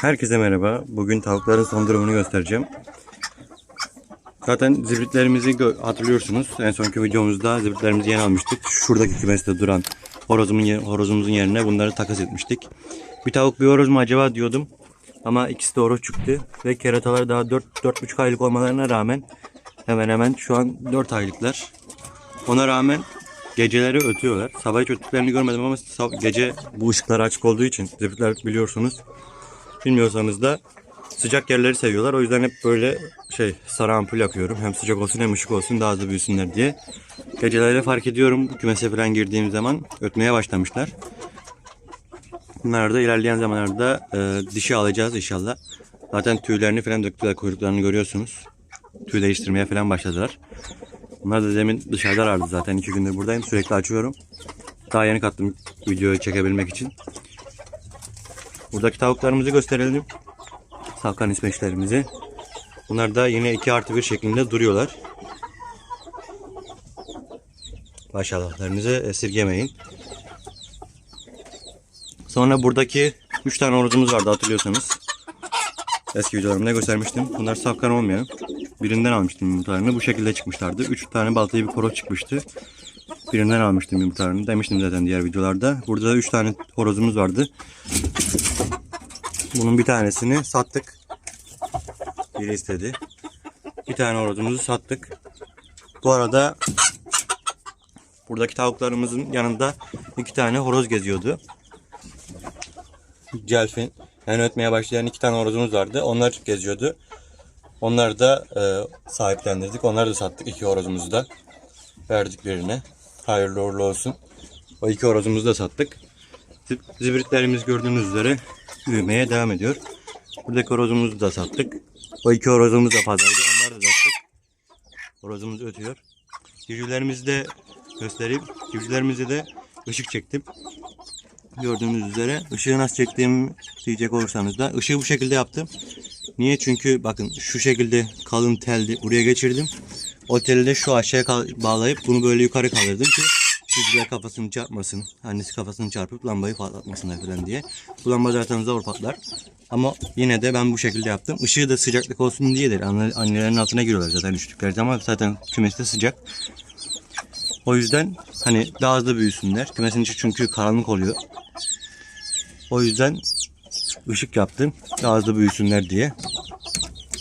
Herkese merhaba. Bugün tavukların son durumunu göstereceğim. Zaten zibritlerimizi hatırlıyorsunuz. En sonki videomuzda zibritlerimizi yeni almıştık. Şuradaki kümeste duran horozumun horozumuzun yerine bunları takas etmiştik. Bir tavuk bir horoz mu acaba diyordum. Ama ikisi de horoz çıktı. Ve keratalar daha 4 4,5 aylık olmalarına rağmen hemen hemen şu an 4 aylıklar. Ona rağmen geceleri ötüyorlar. Sabah hiç öttüklerini görmedim ama gece bu ışıklar açık olduğu için zibritler biliyorsunuz. Bilmiyorsanız da sıcak yerleri seviyorlar. O yüzden hep böyle şey sarı ampul yakıyorum. Hem sıcak olsun hem ışık olsun daha hızlı büyüsünler diye. Geceleri fark ediyorum kümese falan girdiğim zaman ötmeye başlamışlar. Bunlar da ilerleyen zamanlarda e, dişi alacağız inşallah. Zaten tüylerini falan döktüler kuyruklarını görüyorsunuz. Tüy değiştirmeye falan başladılar. Bunlar da demin dışarıdalardı zaten. iki gündür buradayım. Sürekli açıyorum. Daha yeni kattım videoyu çekebilmek için. Buradaki tavuklarımızı gösterelim. Safkan ismeçlerimizi. Bunlar da yine 2 artı 1 şeklinde duruyorlar. Maşallahlarınızı esirgemeyin. Sonra buradaki 3 tane horozumuz vardı hatırlıyorsanız. Eski videolarımda göstermiştim. Bunlar safkan olmayan. Birinden almıştım yumurtalarını. Bu şekilde çıkmışlardı. 3 tane baltayı bir horoz çıkmıştı. Birinden almıştım yumurtalarını. Demiştim zaten diğer videolarda. Burada da 3 tane horozumuz vardı. Bunun bir tanesini sattık. Biri istedi. Bir tane horozumuzu sattık. Bu arada buradaki tavuklarımızın yanında iki tane horoz geziyordu. Celfin. Yani ötmeye başlayan iki tane horozumuz vardı. Onlar geziyordu. Onları da e, sahiplendirdik. Onları da sattık. iki horozumuzu da. Verdik birine. Hayırlı uğurlu olsun. O iki horozumuzu da sattık. Zib- Zibritlerimiz gördüğünüz üzere büyümeye devam ediyor. Buradaki horozumuzu da sattık. O iki horozumuz da fazlaydı. Onları da sattık. Horozumuz ötüyor. Civcivlerimizi de göstereyim. Civcivlerimize de ışık çektim. Gördüğünüz üzere ışığı nasıl çektiğimi diyecek olursanız da ışığı bu şekilde yaptım. Niye? Çünkü bakın şu şekilde kalın teldi buraya geçirdim. O teli de şu aşağıya bağlayıp bunu böyle yukarı kaldırdım ki Civcivler kafasını çarpmasın. Annesi kafasını çarpıp lambayı patlatmasınlar falan diye. Bu lamba zaten zor patlar. Ama yine de ben bu şekilde yaptım. Işığı da sıcaklık olsun diye anne- annelerin altına giriyorlar zaten üşüdükleri zaman. Zaten kümeste sıcak. O yüzden hani daha hızlı büyüsünler. Kümesin içi çünkü karanlık oluyor. O yüzden ışık yaptım. Daha hızlı büyüsünler diye.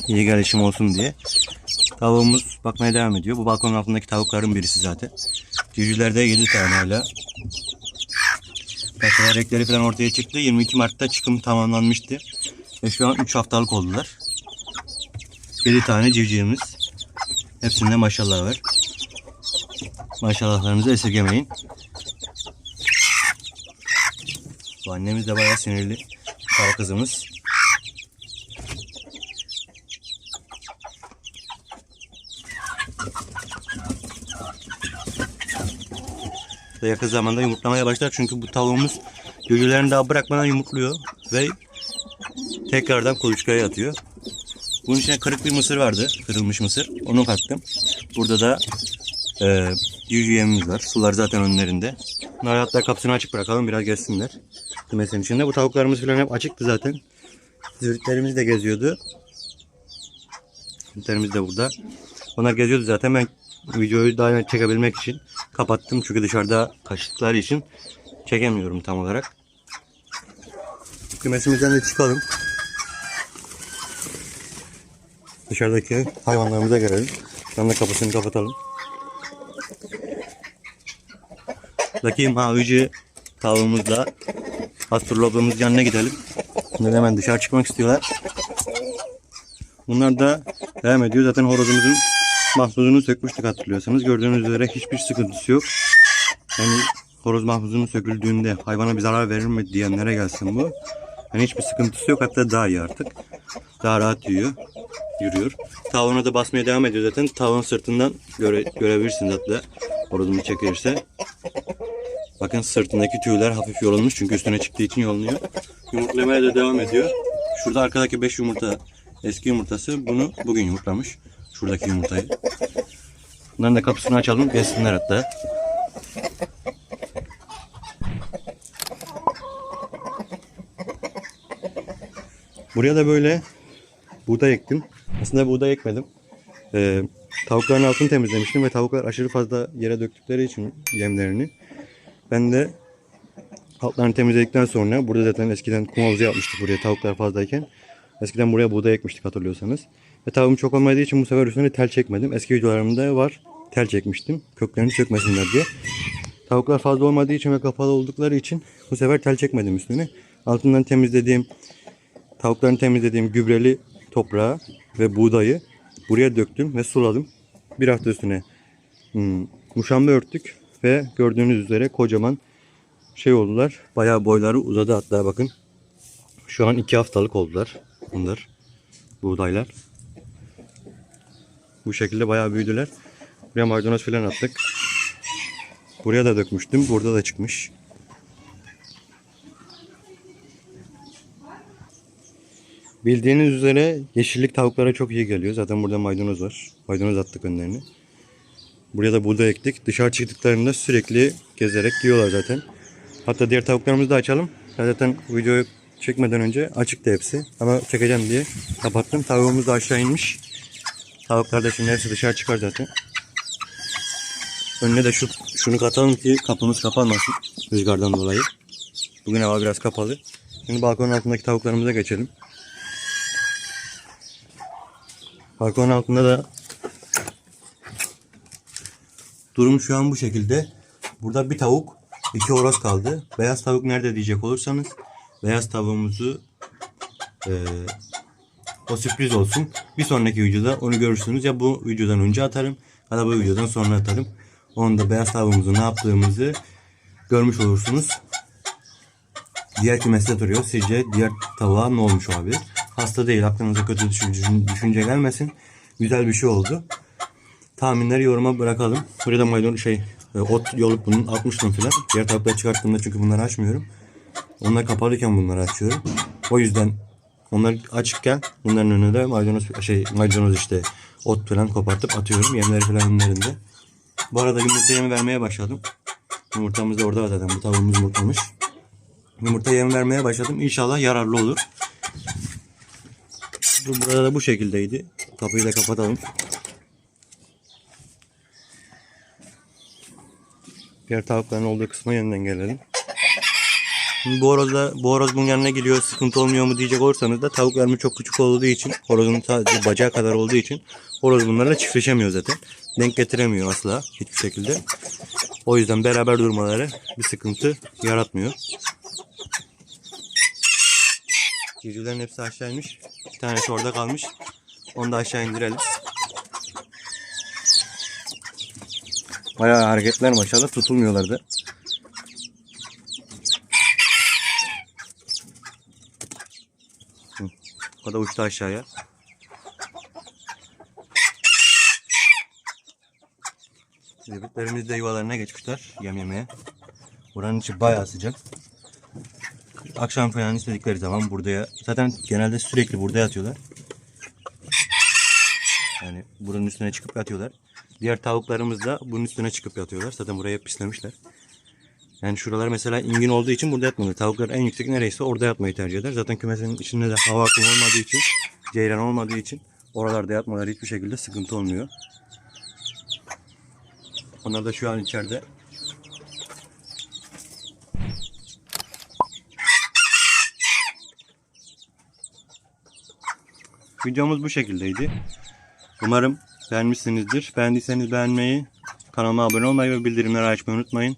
İyi gelişim olsun diye. Tavuğumuz bakmaya devam ediyor. Bu balkonun altındaki tavukların birisi zaten. Civcivlerde 7 tane hala. Mesela renkleri falan ortaya çıktı. 22 Mart'ta çıkım tamamlanmıştı. Ve şu an 3 haftalık oldular. 7 tane civcivimiz. Hepsinde maşallah var. Maşallahlarınızı esirgemeyin. Bu annemiz de bayağı sinirli. Kara kızımız. Ve yakın zamanda yumurtlamaya başlar. Çünkü bu tavuğumuz cücülerini daha bırakmadan yumurtluyor. Ve tekrardan kuluçkaya atıyor. Bunun içine kırık bir mısır vardı. Kırılmış mısır. Onu kattım. Burada da e, cücü yemimiz var. Sular zaten önlerinde. Bunları hatta kapısını açık bırakalım. Biraz gezsinler. Kümesin içinde. Bu tavuklarımız falan hep açıktı zaten. Zürtlerimiz de geziyordu. Zürtlerimiz de burada. Onlar geziyordu zaten. Ben videoyu daha net çekebilmek için kapattım. Çünkü dışarıda kaçtıkları için çekemiyorum tam olarak. Kümesimizden de çıkalım. Dışarıdaki hayvanlarımıza gelelim. Şu da kapısını kapatalım. Buradaki mavici tavuğumuzla astrologumuz yanına gidelim. Bunlar hemen dışarı çıkmak istiyorlar. Bunlar da devam ediyor. Zaten horozumuzun mahpuzunu sökmüştük hatırlıyorsanız. Gördüğünüz üzere hiçbir sıkıntısı yok. Yani horoz mahpuzunun söküldüğünde hayvana bir zarar verir mi diyenlere gelsin bu. Yani hiçbir sıkıntısı yok. Hatta daha iyi artık. Daha rahat yiyor. Yürüyor. Tavuğuna da basmaya devam ediyor zaten. Tavuğun sırtından göre, görebilirsiniz hatta. Horozunu çekirse. Bakın sırtındaki tüyler hafif yorulmuş çünkü üstüne çıktığı için yolunuyor. Yumurtlamaya da devam ediyor. Şurada arkadaki 5 yumurta eski yumurtası bunu bugün yumurtlamış. Şuradaki yumurtayı. Bunların da kapısını açalım. Gelsinler hatta. Buraya da böyle buğday ektim. Aslında buğday ekmedim. Ee, tavukların altını temizlemiştim ve tavuklar aşırı fazla yere döktükleri için yemlerini. Ben de altlarını temizledikten sonra burada zaten eskiden kum havuzu yapmıştık buraya tavuklar fazlayken. Eskiden buraya buğday ekmiştik hatırlıyorsanız. Ve tavuğum çok olmadığı için bu sefer üstüne tel çekmedim. Eski videolarımda var tel çekmiştim. Köklerini sökmesinler diye. Tavuklar fazla olmadığı için ve kapalı oldukları için bu sefer tel çekmedim üstüne. Altından temizlediğim tavukların temizlediğim gübreli toprağı ve buğdayı buraya döktüm ve suladım. Bir hafta üstüne hmm, muşamba örttük ve gördüğünüz üzere kocaman şey oldular. Bayağı boyları uzadı hatta bakın. Şu an iki haftalık oldular bunlar. Buğdaylar. Bu şekilde bayağı büyüdüler. Buraya maydanoz falan attık. Buraya da dökmüştüm. Burada da çıkmış. Bildiğiniz üzere yeşillik tavuklara çok iyi geliyor. Zaten burada maydanoz var. Maydanoz attık önlerine. Buraya da buğday ektik. Dışarı çıktıklarında sürekli gezerek yiyorlar zaten. Hatta diğer tavuklarımızı da açalım. Zaten videoyu çekmeden önce açıktı hepsi. Ama çekeceğim diye kapattım. Tavuğumuz da aşağı inmiş. Tavuklar da hepsi dışarı çıkar zaten. Önüne de şu şunu katalım ki kapımız kapanmasın rüzgardan dolayı. Bugün hava biraz kapalı. Şimdi balkonun altındaki tavuklarımıza geçelim. Balkonun altında da durum şu an bu şekilde. Burada bir tavuk, iki horoz kaldı. Beyaz tavuk nerede diyecek olursanız beyaz tavuğumuzu o sürpriz olsun. Bir sonraki videoda onu görürsünüz. Ya bu videodan önce atarım ya da bu videodan sonra atarım. Onu da beyaz tavuğumuzu ne yaptığımızı görmüş olursunuz. Diğer kümeste duruyor. Sizce diğer tavuğa ne olmuş olabilir? Hasta değil. Aklınıza kötü düşünce, gelmesin. Güzel bir şey oldu. Tahminleri yoruma bırakalım. Buraya da maydanoz şey e, ot yolup bunun atmıştım filan. Diğer tavukları çıkarttığımda çünkü bunları açmıyorum. Onlar kapalıyken bunları açıyorum. O yüzden onlar açıkken bunların önüne de maydanoz şey maydanoz işte ot falan kopartıp atıyorum. Yemleri falan önlerinde. Bu arada yumurta yemi vermeye başladım. Yumurtamız da orada zaten. Bu tavuğumuz yumurtlamış. Yumurta yemi vermeye başladım. İnşallah yararlı olur. Bu burada da bu şekildeydi. Kapıyı da kapatalım. Diğer tavukların olduğu kısma yeniden gelelim. Şimdi bu horozda, bu horoz bunun yanına geliyor sıkıntı olmuyor mu diyecek olursanız da tavuk verimi çok küçük olduğu için horozun sadece bacağı kadar olduğu için horoz bunlarla çiftleşemiyor zaten. Denk getiremiyor asla hiçbir şekilde. O yüzden beraber durmaları bir sıkıntı yaratmıyor. Civcivlerin hepsi aşağı inmiş. Bir tanesi orada kalmış. Onu da aşağı indirelim. Bayağı hareketler maşallah tutulmuyorlar da. Hı, O da uçtu aşağıya. Zibritlerimiz de yuvalarına geçmişler yem yemeye. Buranın içi bayağı sıcak. Akşam falan istedikleri zaman buraya zaten genelde sürekli burada yatıyorlar. Yani buranın üstüne çıkıp yatıyorlar. Diğer tavuklarımız da bunun üstüne çıkıp yatıyorlar. Zaten buraya pislemişler. Yani şuralar mesela ingin olduğu için burada yatmıyorlar. Tavuklar en yüksek nereyse orada yatmayı tercih eder. Zaten kümesin içinde de hava akımı olmadığı için, ceyran olmadığı için oralarda yatmaları hiçbir şekilde sıkıntı olmuyor. Onlar da şu an içeride. Videomuz bu şekildeydi. Umarım beğenmişsinizdir. Beğendiyseniz beğenmeyi, kanalıma abone olmayı ve bildirimleri açmayı unutmayın.